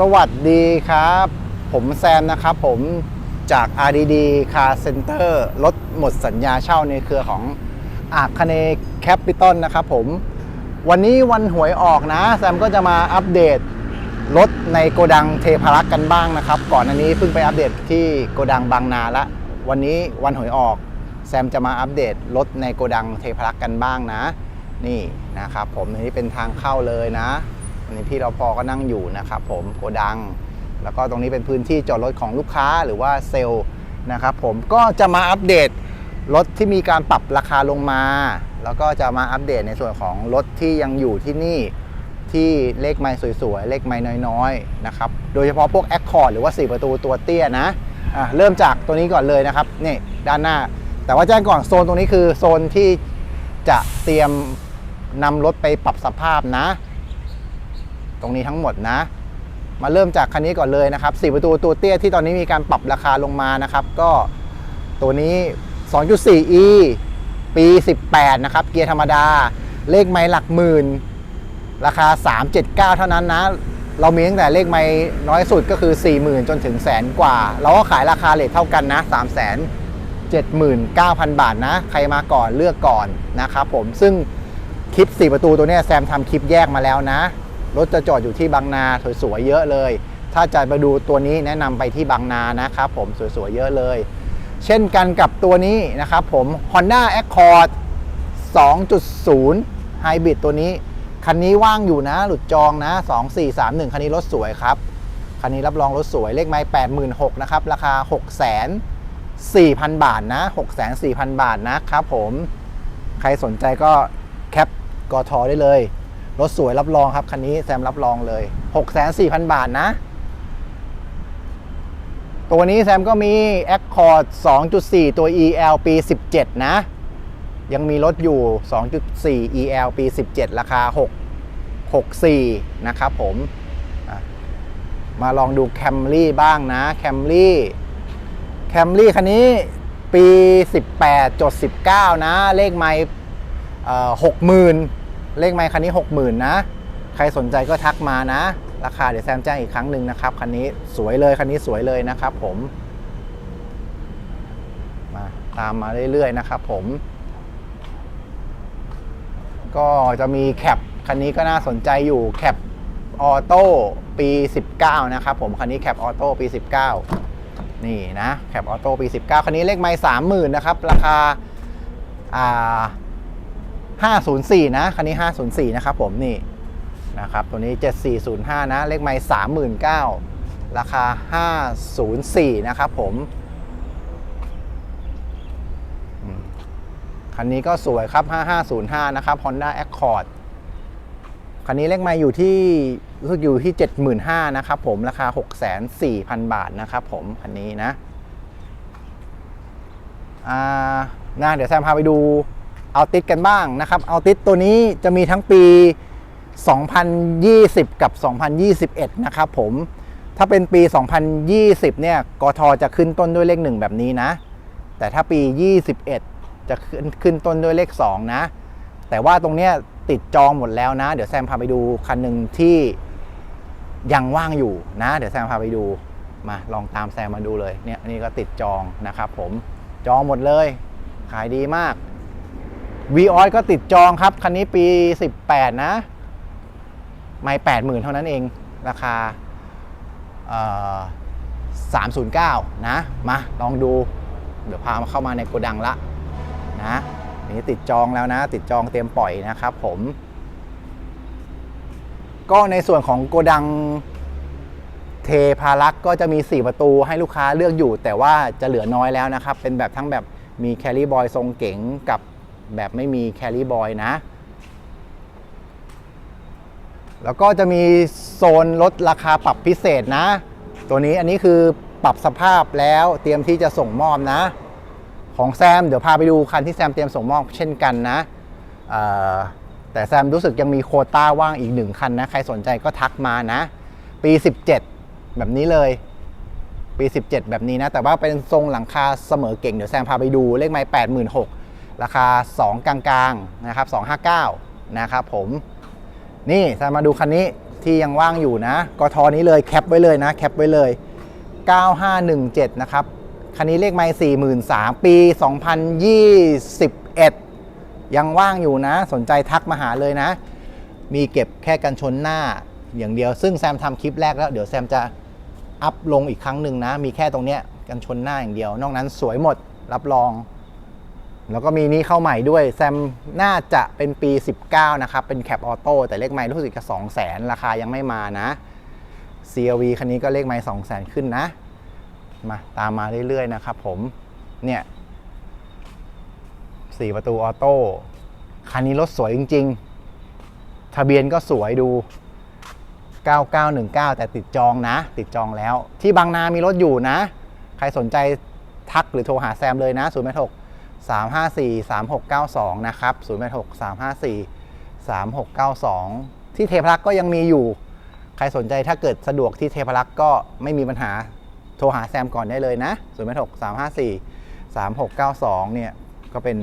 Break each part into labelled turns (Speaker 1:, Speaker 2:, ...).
Speaker 1: สวัสดีครับ ผมแซมนะครับผมจาก RDD Car Center รถหมดสัญญาเช่าในเครือของอาคเนแคปิตอลนะครับผม วันนี้วันหวยออกนะ แซมก็จะมาอัปเดตรถในโกดังเทพารักษ์กันบ้างนะครับ ก่อนอันนี้เพิ่งไปอัปเดตที่โกดังบางนาละวันนี้วันหวยออก แซมจะมาอัปเดตรถในโกดังเทพารักษ์กันบ้างนะ นี่นะครับผมอันนี้เป็นทางเข้าเลยนะ นนี้พี่รปก็นั่งอยู่นะครับผมโกดัง แล้วก็ตรงนี้เป็นพื้นที่จอดรถของลูกค้าหรือว่าเซลล์นะครับผมก็จะมาอัปเดตรถที่มีการปรับราคาลงมา แล้วก็จะมาอัปเดตในส่วนของรถที่ยังอยู่ที่นี่ที่เลขไม้สวยๆ เลขไม้น้อยๆนะครับโดยเฉพาะพวก Accord หรือว่า 4 ประตูตัวเตี้ยนะะเริ่มจากตัวนี้ก่อนเลยนะครับนี่ด้านหน้า แต่ว่าแจ้งก่อนโซนตรงนี้คือโซนที่จะเตรียมนำรถไปปรับสภาพนะ ตรงนี้ทั้งหมดนะ มาเริ่มจากคันนี้ก่อนเลยนะครับ4ประตูตัวเตี้ยที่ตอนนี้มีการปรับราคาลงมานะครับ ก็ตัวนี้ 2.4e ปี 18 นะครับ เกียร์ธรรมดา เลขไม้หลักหมื่น ราคา 379 เท่านั้นนะ เรามีตั้งแต่เลขไม้น้อยสุดก็คือ 40,000 จนถึงแสนกว่า เราก็ขายราคาเลทเท่ากันนะ3 79,000 บาทนะ ใครมาก่อนเลือกก่อนนะครับผมซึ่งคลิป 4 ประตูตัวนี้แซมทำคลิปแยกมาแล้วนะ รถจะจอดอยู่ที่บางนาสวยๆเยอะเลย ถ้าจะไปดูตัวนี้แนะนำไปที่บางนานะครับผมสวยๆเยอะเลย เช่นกันกับตัวนี้นะครับผม Honda Accord 2.0 Hybrid ตัวนี้ คันนี้ว่างอยู่นะ หลุดจองนะ 2431 คันนี้รถสวยครับ คันนี้รับรองรถสวยเลขไม้86,000นะครับ ราคา6,400,000 บาทนะ6,400,000 บาทนะครับผม ใครสนใจก็แคปกทได้เลย รถสวยรับรองครับคันนี้แซมรับรองเลย 6 4 0 0 0 บาทนะ ตัวนี้แซมก็มี Accord 2.4 ตัว EL ปี 17 นะ ยังมีรถอยู่ 2.4 EL ปี 17 ราคา 6 64 นะครับผมมาลองดู Camry บ้างนะ Camry Camry คันนี้ปี 18จด19 นะ เลขไมล์หกหมื่น เลขไมล์คันนี้ 60,000 นะ ใครสนใจก็ทักมานะ ราคาเดี๋ยวแซมแจ้งอีกครั้งหนึ่งนะครับ คันนี้สวยเลย คันนี้สวยเลยนะครับผม มาตามมาเรื่อยๆนะครับผม ก็จะมีแคปคันนี้ก็น่าสนใจอยู่แคปออโต้ปี 19 นะครับผม คันนี้แคปออโต้ปี 19 นี่นะแคปออโต้ปี 19 คันนี้เลขไม้30,000 นะครับ ราคาอ่า 504 นะ คันนี้ 504 นะครับผมนี่นะครับตัวนี้ 7405 นะ เลขไม้39,000 ราคา 504 นะครับผมคันนี้ก็สวยครับ 5505 นะครับ Honda Accord คันนี้เลขไมาอยู่ที่รู้สึกอยู่ที่ 75,000 นะครับผม ราคา 604,000 บาทนะครับผมคันนี้นะอ่านะเดี๋ยวแซมพาไปดู เอาติดกันบ้างนะครับเอาติดตัวนี้จะมีทั้งปี 2020 กับ 2021 นะครับผมถ้าเป็นปี 2020 เนี่ยกทจะขึ้นต้นด้วยเลข 1 แบบนี้นะ แต่ถ้าปี 21 จะขึ้นขึ้นต้นด้วยเลข 2 นะ แต่ว่าตรงเนี้ยติดจองหมดแล้วนะ เดี๋ยวแซมพาไปดูคันหนึ่งที่ยังว่างอยู่นะ เดี๋ยวแซมพาไปดูมาลองตามแซมมาดูเลยเนี่ยอันนี้ก็ติดจองนะครับผมจองหมดเลย ขายดีมาก v ีออก็ติดจองครับ คันนี้ปี 18 นะ ไม่แปดหมื่นเท่านั้นเอง ราคาเอ่อ309นะ มาลองดู เดี๋ยวพามาเข้ามาในโกดังละนะนี่ติดจองแล้วนะ ติดจองเตรียมปล่อยนะครับผม ก็ในส่วนของโกดังเทพารักษ์ก็จะมี 4 ประตูให้ลูกค้าเลือกอยู่ แต่ว่าจะเหลือน้อยแล้วนะครับ เป็นแบบทั้งแบบมีแคลรี่บอยทรงเก๋งกับ แบบไม่มีแคลรี่บอยนะ แล้วก็จะมีโซนลดราคาปรับพิเศษนะ ตัวนี้อันนี้คือปรับสภาพแล้วเตรียมที่จะส่งมอบนะ ของแซมเดี๋ยวพาไปดูคันที่แซมเตรียมส่งมอบเช่นกันนะแต่แซมรู้สึกยังมีโคต้าว่างอีกหนึ่งคันนะ ใครสนใจก็ทักมานะ ปี 17 แบบนี้เลยปี 17 แบบนี้นะ แต่ว่าเป็นทรงหลังคาเสมอเก่ง เดี๋ยวแซมพาไปดูเลขไม้86,000 ราคา 2 กลางๆนะครับ259 นะครับผม นี่แซมมาดูคันนี้ที่ยังว่างอยู่นะกทนี้เลยแคปไว้เลยนะแคปไว้เลย 9517 นะครับ คันนี้เลขไม่ 43,000 ปี 2021 ยังว่างอยู่นะ สนใจทักมาหาเลยนะ มีเก็บแค่กันชนหน้าอย่างเดียว ซึ่งแซมทำคลิปแรกแล้ว เดี๋ยวแซมจะอัพลงอีกครั้งหนึ่งนะ มีแค่ตรงเนี้ยกันชนหน้าอย่างเดียว นอกนั้นสวยหมดรับรอง แล้วก็มีนี้เข้าใหม่ด้วยแซมน่าจะเป็นปี 19 นะครับ เป็นแคปออโต้แต่เลขไม่รู้สึกจะ2 0 0 0 0 0ราคายังไม่มานะ CRV คันนี้ก็เลขไม่2 0 0 0 0ขึ้นนะ มาตามมาเรื่อยๆนะครับผม เนี่ยสี่ประตูออโต้ คันนี้รถสวยจริง ๆ ทะเบียนก็สวยดู 9919 แต่ติดจองนะ ติดจองแล้ว ที่บางนามีรถอยู่นะ ใครสนใจทักหรือโทรหาแซมเลยนะ0 8 6 354 3692 นะครับ0 8 6 354 3692 ที่เทพรักษ์ก็ยังมีอยู่ ใครสนใจถ้าเกิดสะดวกที่เทพรักษ์ก็ไม่มีปัญหาโทรหาแซมก่อนได้เลยนะ0 8 6 354 3692 เนี่ย ก็เป็น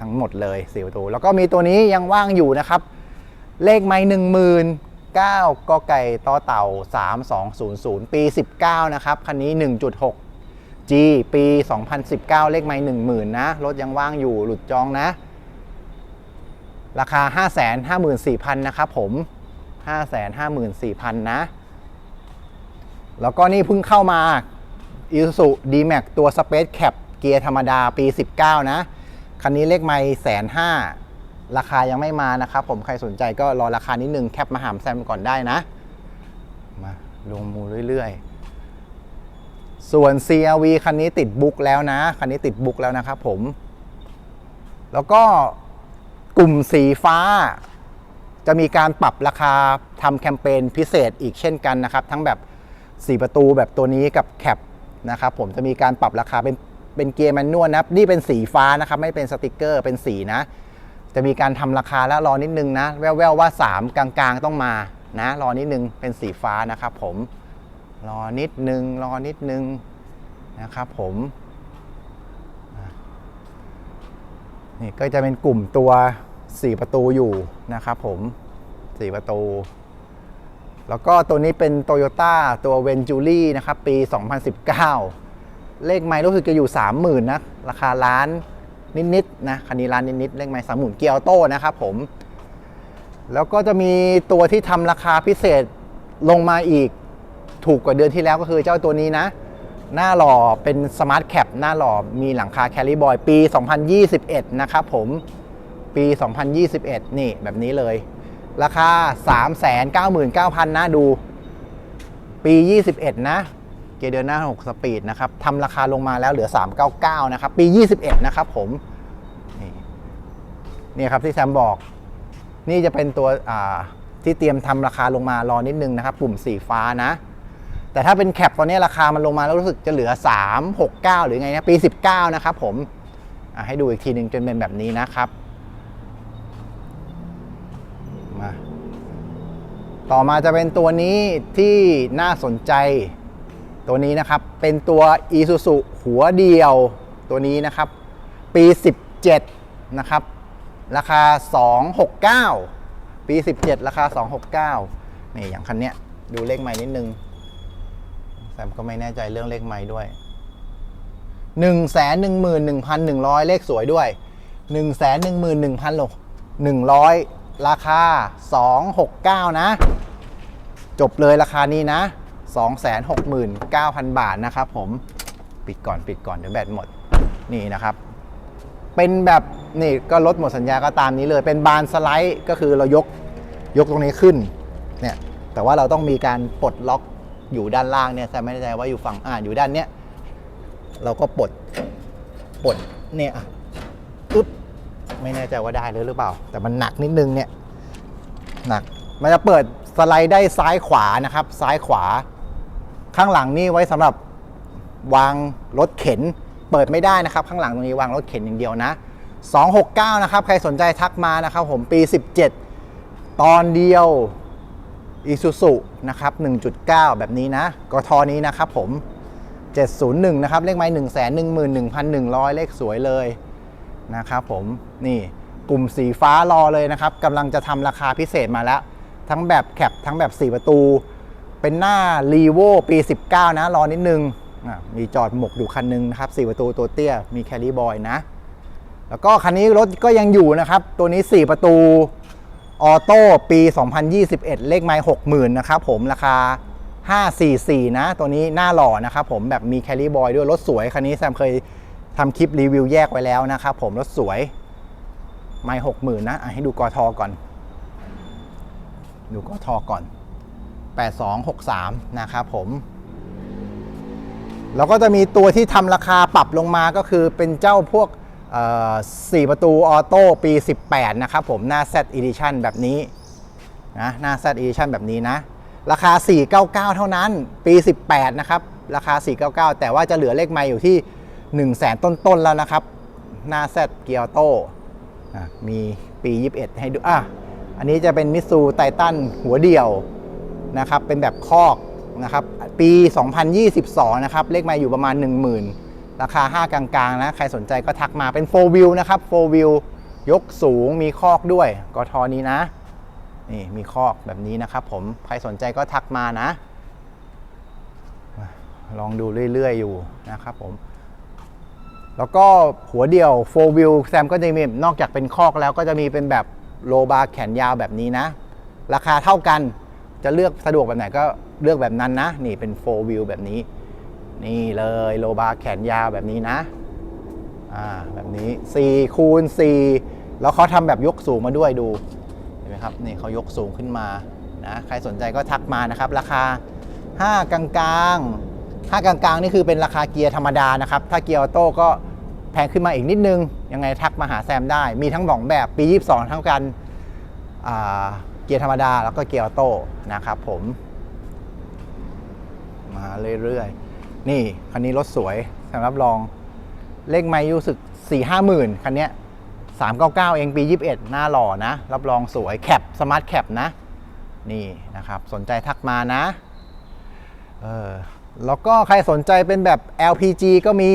Speaker 1: ทั้งหมดเลย4ประตู แล้วก็มีตัวนี้ยังว่างอยู่นะครับ เลขไม่หนึ่งหมื่นเก้ากอไก่ต่อเต่า 3200 ปี 19 นะครับ คันนี้ 1.6 G ปี 2019 เลขไม่10,000นะ รถยังว่างอยู่หลุดจองนะ ราคา 554,000 นะครับผม 554,000 นะ แล้วก็นี่เพิ่งเข้ามา Isuzu D-Max ตัว Space Cap เกียร์ธรรมดาปี 19 นะ คันนี้เลขไม่แสนห้าราคายังไม่มานะครับผมใครสนใจก็รอราคานิดนึงแคปมาหามแซมก่อนได้นะ มาลงมูเรื่อยๆ ส่วน CRV คันนี้ติดบุ๊กแล้วนะ คันนี้ติดบุ๊กแล้วนะครับผม แล้วก็กลุ่มสีฟ้า จะมีการปรับราคาทำแคมเปญพิเศษอีกเช่นกันนะครับ ทั้งแบบ 4 ประตูแบบตัวนี้กับแคปนะครับผมจะมีการปรับราคาเป็นเป็นเกียร์แมนนวลนะครับ นี่เป็นสีฟ้านะครับ ไม่เป็นสติกเกอร์เป็นสีนะ จะมีการทำราคาแล้วรอนิดนึงนะ แววๆว่า 3 กลางๆ ต้องมานะ รอนิดนึงเป็นสีฟ้านะครับผม รอนิดนึง รอนิดนึงนะครับผมนี่ก็จะเป็นกลุ่มตัว 4 ประตูอยู่นะครับผม 4 ประตู แล้วก็ตัวนี้เป็น Toyota ตัว v e n t u r i นะครับ ปี 2019 เลขไมล์รู้สึกจะอยู่ 30,000 นะ ราคาล้านนิดๆนะคันนี้ล้านนิดๆเลขไมล์30,000เกียร์ออโต้นะครับผม แล้วก็จะมีตัวที่ทำราคาพิเศษลงมาอีก ถูกกว่าเดือนที่แล้วก็คือเจ้าตัวนี้นะ หน้าหล่อเป็นสมาร์ทแคปหน้าหล่อมีหลังคาแคลิบอยปี 2021 นะครับผมปี 2021 นี่แบบนี้เลย ราคา 399,000 นะดู ปี 21 นะ เกียร์เดินหน้า 6 สปีดนะครับทำราคาลงมาแล้วเหลือ 399 นะครับ ปี 21 นะครับผมนี่นี่ครับที่แซมบอก นี่จะเป็นตัวที่เตรียมทำราคาลงมารอนิดนึงนะครับ ปุ่มสีฟ้านะ แต่ถ้าเป็นแคปตอนนี้ราคามันลงมาแล้วรู้สึกจะเหลือ 369 หรือไงนะปี 19 นะครับผมให้ดูอีกทีหนึ่งจนเป็นแบบนี้นะครับมาต่อมาจะเป็นตัวนี้ที่น่าสนใจ ตัวนี้นะครับเป็นตัว Isuzu หัวเดียวตัวนี้นะครับปี 17 นะครับ ราคา 269 ปี 17 ราคา 269นี่อย่างคันเนี้ยดูเลขใหม่นิดนึง แซมก็ไม่แน่ใจเรื่องเลขใหม่ด้วย1 1 1 1 1 0 0เลขสวยด้วย1 1 1 1 0 0 100ราคา269นะ จบเลยราคานี้นะ269,000บาทนะครับผมปิดก่อนปิดก่อนเดี๋ยวแบตหมดนี่นะครับ เป็นแบบนี่ก็ลดหมดสัญญาก็ตามนี้เลย เป็นบานสไลด์ก็คือเรายกยกตรงนี้ขึ้นเนี่ยแต่ว่าเราต้องมีการปลดล็อก อยู่ด้านล่างเนี่ยแต่ไม่แน่ใจว่าอยู่ฝั่งอ่าอยู่ด้านเนี้ยเราก็ปลดปลดเนี่ยอะอึ๊บไม่แน่ใจว่าได้เลยหรือเปล่า แต่มันหนักนิดนึงเนี่ยหนักมันจะเปิดสไลด์ได้ซ้ายขวานะครับ ซ้ายขวา ข้างหลังนี่ไว้สำหรับวางรถเข็น เปิดไม่ได้นะครับ ข้างหลังตรงนี้วางรถเข็นอย่างเดียวนะ269 นะครับ ใครสนใจทักมานะครับ ผมปี 17 ตอนเดียว Isuzu นะครับ 1.9 แบบนี้นะกทนี้นะครับผม 701 นะครับ เลขไม้ 1 1 1 1 0 0 เลขสวยเลยนะครับผม นี่กลุ่มสีฟ้ารอเลยนะครับกำลังจะทำราคาพิเศษมาแล้ว ทั้งแบบแคปทั้งแบบ 4 ประตู เป็นหน้า r ีโวปี 19 นะ รอนิดนึง มีจอดหมกอยู่คันนึงนะครับ 4 ประตูตัวเตี้ย มีแคลรี่บอยนะ แล้วก็คันนี้รถก็ยังอยู่นะครับ ตัวนี้ 4 ประตู ออโต้ปี 2021 เลขไมล์60,000 นะครับผมราคา 544 นะ ตัวนี้หน้าหล่อนะครับผมแบบมีแคลรี่บอยด้วยรถสวย คันนี้แซมเคยทำคลิปรีวิวแยกไว้แล้วนะครับผมรถสวย ไมล์60,000 นะให้ดูกอทอก่อน ดูกอทอก่อน 8263 นะครับผมแล้วก็จะมีตัวที่ทำราคาปรับลงมาก็คือเป็นเจ้าพวก 4 ประตูออโต้ปี 18 นะครับผมหน้า Z Edition แบบนี้นะหน้า Z Edition แบบนี้นะ ราคา 499 เท่านั้นปี 18 นะครับ ราคา 499 แต่ว่าจะเหลือเลขไมล์อยู่ที่ 1 0 0 0 0แสนต้นๆ แล้วนะครับ หน้า Z เกียร์โต้อะมีปี 21 ให้ดูอะอันนี้จะเป็นมิสูไททันหัวเดี่ยวนะครับเป็นแบบคอกนะครับปี 2022 นะครับเลขไมาอยู่ประมาณ 10,000 ราคา 5 กลางๆนะ ใครสนใจก็ทักมาเป็น 4 wheel นะครับ 4 wheel ยกสูงมีคอกด้วยกทอนี้นะ นี่มีคอกแบบนี้นะครับผม ใครสนใจก็ทักมานะ ลองดูเรื่อยๆอยู่นะครับผม แล้วก็หัวเดี่ยว 4 wheel แซมก็จะมีนอกจากเป็นคอกแล้วก็จะมีเป็นแบบโลบาร์แขนยาวแบบนี้นะ ราคาเท่ากันจะเลือกสะดวกแบบไหนก็เลือกแบบนั้นนะ นี่เป็น 4 wheel แบบนี้ นี่เลยโลบาแขนยาวแบบนี้นะอ่าแบบนี้4คูณ4แล้วเขาทำแบบยกสูงมาด้วยดูเห็นไหมครับนี่เขายกสูงขึ้นมานะใครสนใจก็ทักมานะครับ ราคา 5 กลางๆ 5 กลางๆ นี่คือเป็นราคาเกียร์ธรรมดานะครับ ถ้าเกียร์ออโต้ก็แพงขึ้นมาอีกนิดนึง ยังไงทักมาหาแซมได้ มีทั้งสองแบบปี 22เท่ากันอ่าเกียร์ธรรมดาแล้วก็เกียร์ออโต้นะครับผม มาเรื่อยๆ นี่ คันนี้รถสวยสำหรับรอง เลขไม่รู้สึก 4 5หมื่นคันนี้ย399 เองปี 21 หน้าหล่อนะ รับรองสวยแคปสมาร์ทแคปนะ นี่นะครับ สนใจทักมานะเออแล้วก็ใครสนใจเป็นแบบ LPG ก็มี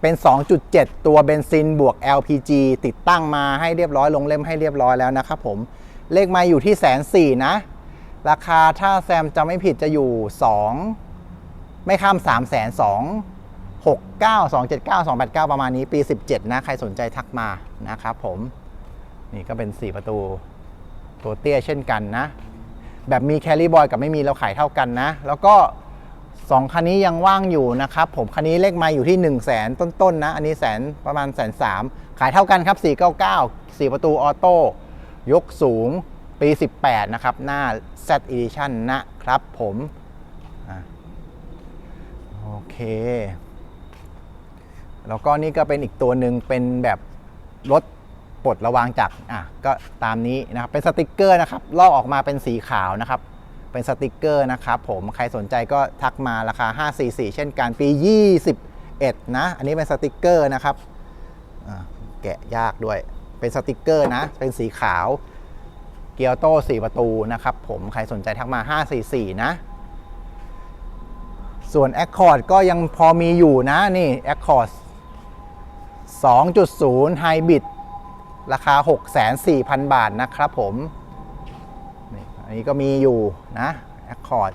Speaker 1: เป็น 2.7 ตัวเบนซินบวก LPG ติดตั้งมาให้เรียบร้อยลงเล่มให้เรียบร้อยแล้วนะครับผม เลขไมาอยู่ที่แสนสี่นะ ราคาถ้าแซมจะไม่ผิดจะอยู่ 2 ไม่ข้าม3 2 0 0 0 6 9 2 7 9 2 8 9 ประมาณนี้ปี 17 นะ ใครสนใจทักมานะครับผม นี่ก็เป็น 4 ประตู ตัวเตี้ยเช่นกันนะ แบบมีแคลรี่บอยกับไม่มีเราขายเท่ากันนะ แล้วก็ 2 คันนี้ยังว่างอยู่นะครับผม คันนี้เลขมาอยู่ที่ 1 0 0 0 0แสนต้นๆนะ อันนี้แสนประมาณแสนสามขายเท่ากันครับ 499 4 ประตูออโต้ยกสูงปี 18 นะครับ หน้า Z Edition นะครับผม โอเค แล้วก็นี่ก็เป็นอีกตัวหนึ่งเป็นแบบรถปลดระวางจากอะก็ตามนี้นะครับ เป็นสติกเกอร์นะครับ ลอกออกมาเป็นสีขาวนะครับ เป็นสติกเกอร์นะครับผม ใครสนใจก็ทักมาราคา 544 เช่นกันปี 21 นะ อันนี้เป็นสติกเกอร์นะครับ แกะยากด้วย เป็นสติกเกอร์นะ เป็นสีขาว เกียร์โต้4ประตูนะครับผม ใครสนใจทักมา 544 นะ ส่วน Accord ก็ยังพอมีอยู่นะนี่ Accord 2.0 Hybrid ราคา6,400,000 บาทนะครับผมนี่อันนี้ก็มีอยู่นะ Accord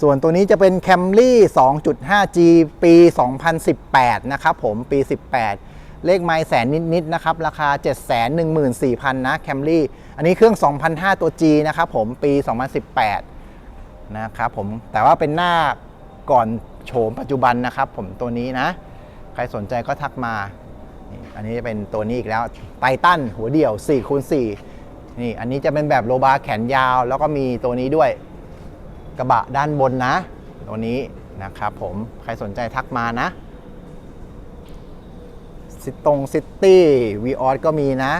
Speaker 1: ส่วนตัวนี้จะเป็น Camry 2.5G ปี 2018 นะครับผมปี 18 เลขไมล์แสนนิดๆนะครับ ราคา 714,000 นะ Camry อันนี้เครื่อง 2,500 ตัว G นะครับผมปี 2018 นะครับผมแต่ว่าเป็นหน้าก่อนโฉมปัจจุบันนะครับ ผมตัวนี้นะ ใครสนใจก็ทักมานี่อันนี้เป็นตัวนี้อีกแล้วไททันหัวเดี่ยว4คูณ4นี่อันนี้จะเป็นแบบโลบาร์แขนยาว แล้วก็มีตัวนี้ด้วยกระบะด้านบนนะ ตัวนี้นะครับผมใครสนใจทักมานะซิตงซิตี้วีออสก็มีนะ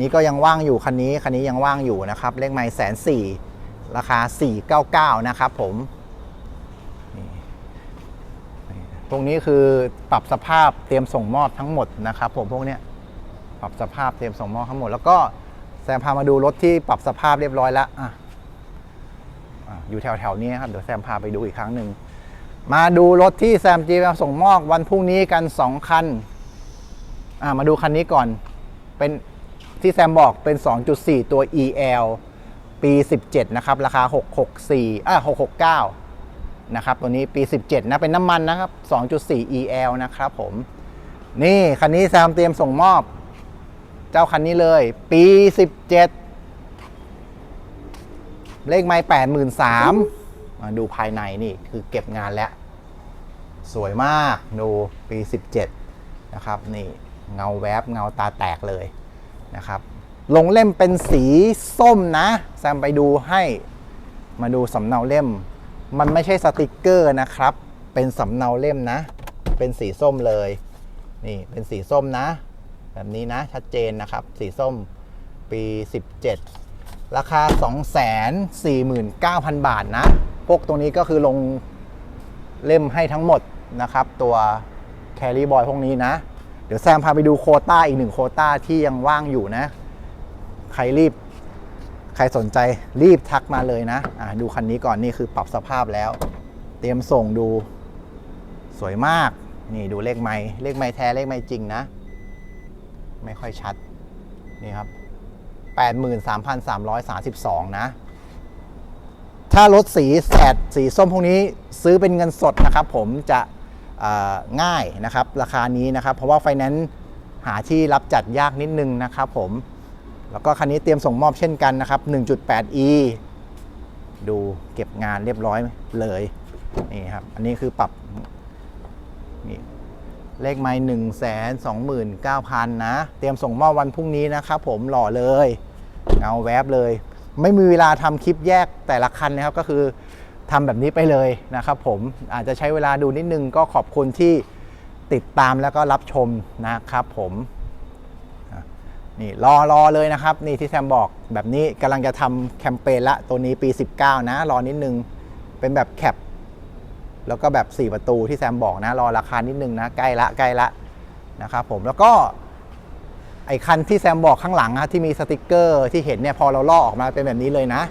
Speaker 1: นี่ก็ยังว่างอยู่คันนี้คันนี้ยังว่างอยู่นะครับเลขไมล์แสนสี่ ราคา 499 นะครับผมนี่นี่พวกนี้คือปรับสภาพเตรียมส่งมอบทั้งหมดนะครับผมพวกเนี้ยปรับสภาพเตรียมส่งมอบทั้งหมด แล้วก็แซมพามาดูรถที่ปรับสภาพเรียบร้อยแล้วอะอยู่แถวๆนี้ครับเดี๋ยวแซมพาไปดูอีกครั้งหนึ่งมาดูรถที่แซมจีมาส่งมอบวันพรุ่งนี้กัน 2 คันอะมาดูคันนี้ก่อนเป็นที่แซมบอกเป็น 2.4 ตัว EL ปี 17 นะครับ ราคา 664อะ669 นะครับ ตัวนี้ปี 17 นะ เป็นน้ำมันนะครับ 2.4 EL นะครับผม นี่ คันนี้แซมเตรียมส่งมอบ เจ้าคันนี้เลย ปี 17 เลขไม้แปดหมื่นสามมาดูภายในนี่ คือเก็บงานแล้ว สวยมาก ดู ปี 17 นะครับ นี่ เงาแวบ เงาตาแตกเลยนะครับ ลงเล่มเป็นสีส้มนะ แซมไปดูให้มาดูสำเนาเล่ม มันไม่ใช่สติกเกอร์นะครับ เป็นสำเนาเล่มนะ เป็นสีส้มเลย นี่เป็นสีส้มนะ แบบนี้นะชัดเจนนะครับ สีส้มปี 17 ราคา 249,000 บาทนะ พวกตรงนี้ก็คือลงเล่มให้ทั้งหมดนะครับ ตัวแครี่บอยพวกนี้นะ เดี๋ยวแซมพาไปดูโคต้าอีกหนึ่งโคต้าที่ยังว่างอยู่นะ ใครรีบ ใครสนใจรีบทักมาเลยนะอะดูคันนี้ก่อนนี่คือปรับสภาพแล้ว เตรียมส่งดูสวยมาก นี่ดูเลขไม้เลขไม้แท้เลขไม้จริงนะ ไม่ค่อยชัด นี่ครับ 83,332 นะ ถ้ารถสีแสดสีส้มพวกนี้ซื้อเป็นเงินสดนะครับ ผมจะง่ายนะครับ ราคานี้นะครับ เพราะว่าไฟแนนซ์หาที่รับจัดยากนิดนึงนะครับผม แล้วก็คันนี้เตรียมส่งมอบเช่นกันนะครับ 1.8e ดูเก็บงานเรียบร้อยเลยนี่ครับ อันนี้คือปรับนี่เลขไม้หนึ่งแสนสองหมื่นเก้าพันนะ เตรียมส่งมอบวันพรุ่งนี้นะครับผมหล่อเลยเงาแวบเลย ไม่มีเวลาทำคลิปแยกแต่ละคันนะครับ ก็คือทำแบบนี้ไปเลยนะครับผมอาจจะใช้เวลาดูนิดนึงก็ขอบคุณที่ติดตามแล้วก็รับชมนะครับผม นี่รอรอเลยนะครับ นี่ที่แซมบอกแบบนี้กำลังจะทำแคมเปญละตัวนี้ปี 19 นะ รอนิดนึง เป็นแบบแคปแล้วก็แบบ 4 ประตูที่แซมบอกนะ รอราคานิดนึงนะ ใกล้ละใกล้ละนะครับผมแล้วก็ไอ้คันที่แซมบอกข้างหลังนะที่มีสติกเกอร์ที่เห็นเนี่ยพอเราลอกออกมาเป็นแบบนี้เลยนะ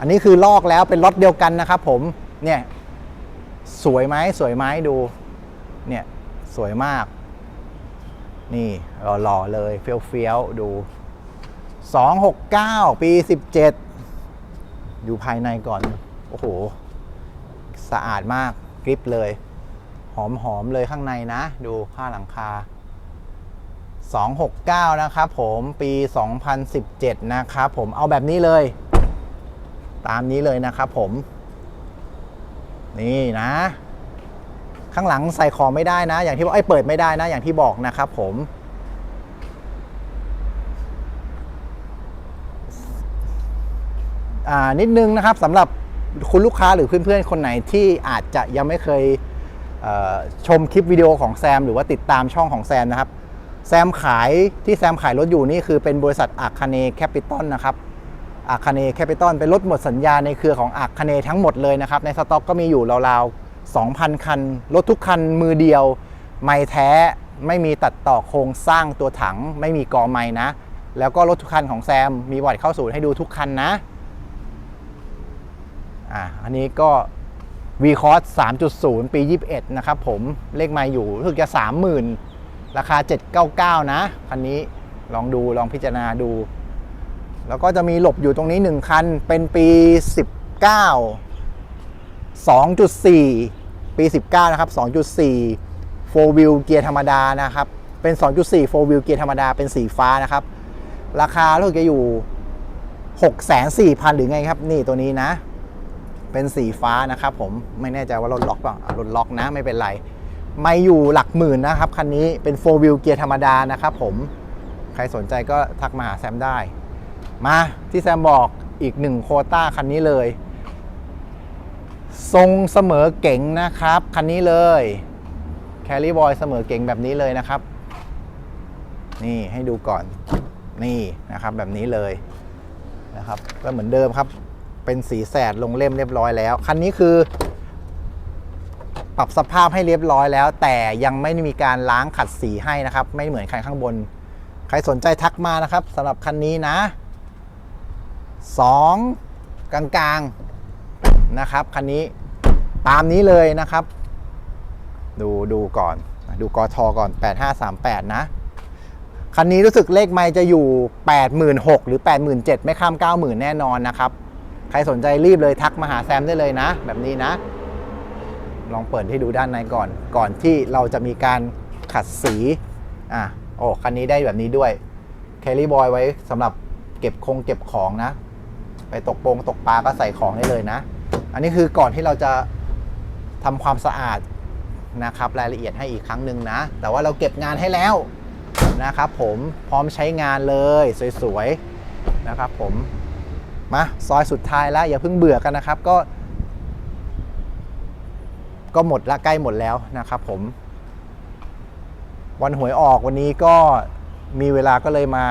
Speaker 1: อันนี้คือลอกแล้วเป็นรถเดียวกันนะครับผมเนี่ยสวยไหมสวยไหมดูเนี่ยสวยมาก นี่หล่อๆเลยเฟี้ยวๆดู 269 ปี 17 ดูภายในก่อน โอ้โห สะอาดมากกริปเลยหอมหอม ๆ เลยข้างในนะ ดูผ้าหลังคา 269 นะครับผมปี 2017 นะครับผมเอาแบบนี้เลย ตามนี้เลยนะครับผม นี่นะ ข้างหลังใส่ของไม่ได้นะ อย่างที่บอกไอ้เปิดไม่ได้นะ อย่างที่บอกนะครับผมอ่านิดนึงนะครับสำหรับคุณลูกค้าหรือเพื่อนๆ คนไหนที่อาจจะยังไม่เคยเชมคลิปวิดีโอของแซม หรือว่าติดตามช่องของแซมนะครับ แซมขายที่แซมขายรถอยู่นี่คือเป็นบริษัทอาคาเนแคปิตอลนะครับอาคาเนแคปิตอลเป็นรถหมดสัญญาในเครือของอาคาเนทั้งหมดเลยนะครับ ในสต็อกก็มีอยู่ราวๆ 2,000 คัน รถทุกคันมือเดียว ไม่แท้ไม่มีตัดต่อโครงสร้างตัวถัง ไม่มีกอไม้นะ แล้วก็รถทุกคันของแซม มีวัดเข้าศูนย์ให้ดูทุกคันนะอะอันนี้ก็ v c o s 3.0 ปี 21 นะครับผม เลขไมาอยู่รู้สึกจะ 30,000 ราคา 799 นะ คันนี้ลองดูลองพิจารณาดู แล้วก็จะมีหลบอยู่ตรงนี้ 1 คัน เป็นปี 19 2.4 ปี 19 นะครับ 2.4 4 wheel เกียร์ธรรมดานะครับ เป็น 2.4 4 wheel เกียร์ธรรมดา เป็นสีฟ้านะครับ ราคารู้สึกจะอยู่ 6,400,000 หรือไงครับ นี่ตัวนี้นะ เป็นสีฟ้านะครับผม ไม่แน่ใจว่ารถล็อกเปล่าอะรถล็อกนะ ไม่เป็นไร ไม่อยู่หลักหมื่นนะครับ คันนี้ เป็น4 wheel เกียร์ธรรมดานะครับผม ใครสนใจก็ทักมาหาแซมได้ มาที่แซมบอกอีกหนึ่งโคต้าคันนี้เลย ทรงเสมอเก๋งนะครับ คันนี้เลยแคลรี่บอยเสมอเก๋งแบบนี้เลยนะครับ นี่ให้ดูก่อนนี่นะครับแบบนี้เลยนะครับ ก็เหมือนเดิมครับ เป็นสีแสดลงเล่มเรียบร้อยแล้ว คันนี้คือ ปรับสภาพให้เรียบร้อยแล้ว แต่ยังไม่มีการล้างขัดสีให้นะครับ ไม่เหมือนคันข้างบน ใครสนใจทักมานะครับสำหรับคันนี้นะสองกลางๆ นะครับคันนี้ตามนี้เลยนะครับ ดูดูก่อนดูกทก่อน 8538 นะ คันนี้รู้สึกเลขไม่จะอยู่ 86,000 หรือ 87,000 ไม่ข้าม 90,000 แน่นอนนะครับ ใครสนใจรีบเลยทักมาหาแซมได้เลยนะ แบบนี้นะ ลองเปิดให้ดูด้านในก่อน ก่อนที่เราจะมีการขัดสี อะ โอ้คันนี้ได้แบบนี้ด้วยแคลรี่บอยไว้สำหรับเก็บคงเก็บของนะ ไปตกปงตกปลาก็ใส่ของได้เลยนะ อันนี้คือก่อนที่เราจะทำความสะอาดนะครับ รายละเอียดให้อีกครั้งหนึ่งนะ แต่ว่าเราเก็บงานให้แล้วนะครับ ผมพร้อมใช้งานเลยสวยๆนะครับ ผมมาซอยสุดท้ายแล้วอย่าเพิ่งเบื่อกันนะครับ ก็ ก็หมดละใกล้หมดแล้วนะครับ ผม วันหวยออกวันนี้ก็มีเวลาก็เลยมา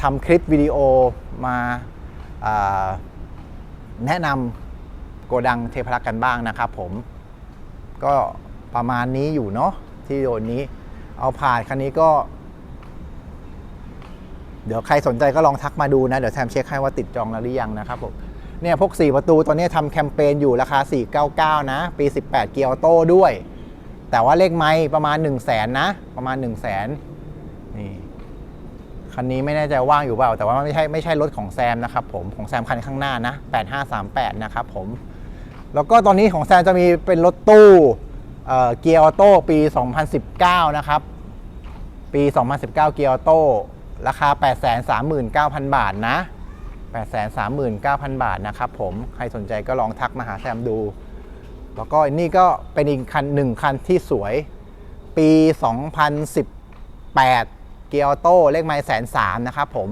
Speaker 1: ทำคลิปวิดีโอมาอ่าแนะนำ โกดังเทพรักษ์กันบ้างนะครับผม ก็ประมาณนี้อยู่เนาะที่โดนนี้ เอาผ่านคันนี้ก็ เดี๋ยวใครสนใจก็ลองทักมาดูนะ เดี๋ยวแซมเช็คให้ว่าติดจองแล้วหรือยังนะครับผมเนี่ยพวก 4 ประตูตอนนี้ทำแคมเปญอยู่ราคา 499 นะ ปี 18 เกียร์ออโต้ด้วย แต่ว่าเลขไม้ประมาณ 1 0 0 0 0แสนนะ ประมาณ 1 0 0 0 0แสนนี่คันนี้ไม่แน่ใจว่างอยู่เปล่า แต่ว่าไม่ใช่ไม่ใช่รถของแซมนะครับผม ของแซมคันข้างหน้านะ 8538 นะครับผม แล้วก็ตอนนี้ของแซมจะมีเป็นรถตู้เกียร์ออโต้ปี 2019 นะครับ ปี 2019 เกียร์ออโต้ราคา 839,000 บาทนะ 839,000 บาทนะครับผม ใครสนใจก็ลองทักมาหาแซมดู แล้วก็นี่ก็เป็นอีกคันหนึ่งคันที่สวย ปี 2018 เกียร์ออโต้เลขไมล์แสนสามนะครับผม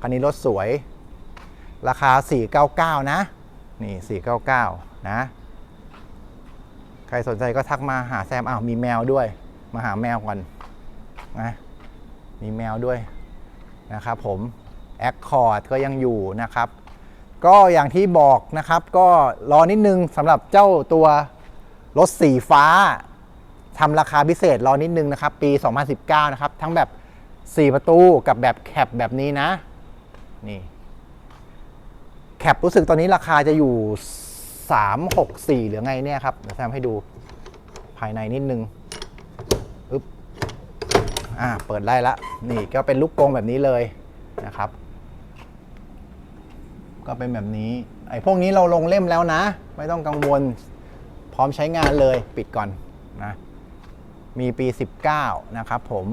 Speaker 1: คันนี้รถสวย ราคา 499 นะ นี่ 499 นะ ใครสนใจก็ทักมาหาแซมอ้าวมีแมวด้วย มาหาแมวก่อนนะมีแมวด้วยนะครับผมแอคคอร์ดก็ยังอยู่นะครับ ก็อย่างที่บอกนะครับ ก็รอนิดนึงสำหรับเจ้าตัวรถสีฟ้าทำราคาพิเศษรอนิดนึงนะครับ ปี 2019 นะครับ ทั้งแบบ 4 ประตูกับแบบแคปแบบนี้นะ นี่ แคปรู้สึกตอนนี้ราคาจะอยู่ 364 หรือไงเนี่ยครับเดี๋ยวแซมให้ดูภายในนิดนึงอึ๊บอ่าเปิดได้ละนี่ก็เป็นลูกกรงแบบนี้เลยนะครับ ก็เป็นแบบนี้ ไอ้พวกนี้เราลงเล่มแล้วนะ ไม่ต้องกังวลพร้อมใช้งานเลยปิดก่อนนะมีปี 19 นะครับผม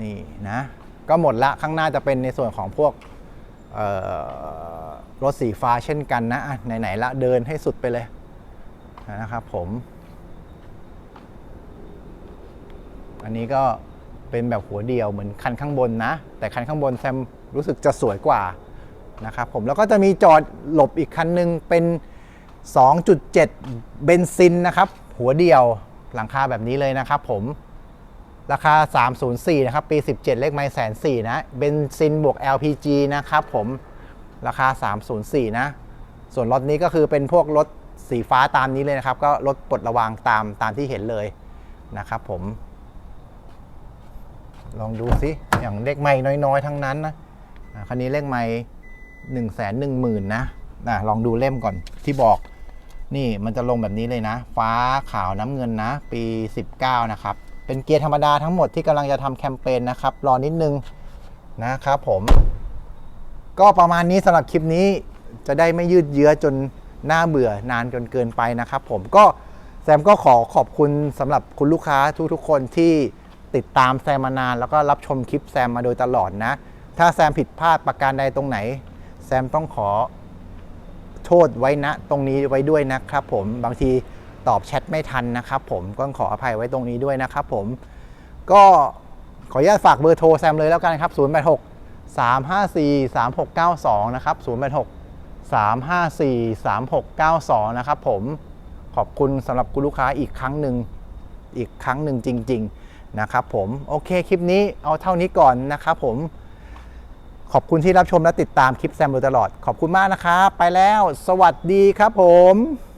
Speaker 1: นี่นะ ก็หมดละข้างหน้าจะเป็นในส่วนของพวกเอ่อ รถสีฟ้าเช่นกันนะไหนๆละเดินให้สุดไปเลยนะครับผม อันนี้ก็เป็นแบบหัวเดียวเหมือนคันข้างบนนะ แต่คันข้างบนแซมรู้สึกจะสวยกว่านะครับผมแล้วก็จะมีจอดหลบอีกคันหนึงเป็น 2.7 เบนซินนะครับ หัวเดียวหลังคาแบบนี้เลยนะครับผมราคา 304 นะครับ ปี 17 เลขไมล์แสนสี่นะ เบนซินบวก LPG นะครับผม ราคา 304 นะ ส่วนรถนี้ก็คือเป็นพวกรถสีฟ้าตามนี้เลยนะครับ ก็รถปลดระวางตามตามที่เห็นเลยนะครับผม ลองดูสิ อย่างเลขไม้น้อยๆ ทั้งนั้นนะคันนี้เลขไม้หนึ่งแสนหนึ่งหมื่นนะนะลองดูเล่มก่อนที่บอก นี่มันจะลงแบบนี้เลยนะ ฟ้าขาวน้ำเงินนะ ปี 19 นะครับ เป็นเกียร์ธรรมดาทั้งหมดที่กำลังจะทำแคมเปญนะครับ รอนิดนึงนะครับผม ก็ประมาณนี้สำหรับคลิปนี้จะได้ไม่ยืดเยื้อจนน่าเบื่อนานจนเกินไปนะครับ ผมก็แซมก็ขอขอบคุณสำหรับคุณลูกค้าทุกๆคนที่ติดตามแซมมานาน แล้วก็รับชมคลิปแซมมาโดยตลอดนะ ถ้าแซมผิดพลาดประการใดตรงไหน แซมต้องขอโทษไว้นะตรงนี้ไว้ด้วยนะครับผมบางทีตอบแชทไม่ทันนะครับผมก็ขออภัยไว้ตรงนี้ด้วยนะครับผมก็ขออนุญาตฝากเบอร์โทรแซมเลยแล้วกันครับ 086 354 3692 นะครับ 086 354 3692 นะครับผมขอบคุณสำหรับคุณลูกค้าอีกครั้งหนึ่งอีกครั้งหนึ่งจริง ๆ นะครับผม โอเค คลิปนี้เอาเท่านี้ก่อนนะครับผม ขอบคุณที่รับชมและติดตามคลิปแซมโดยตลอด ขอบคุณมากนะครับ ไปแล้ว สวัสดีครับผม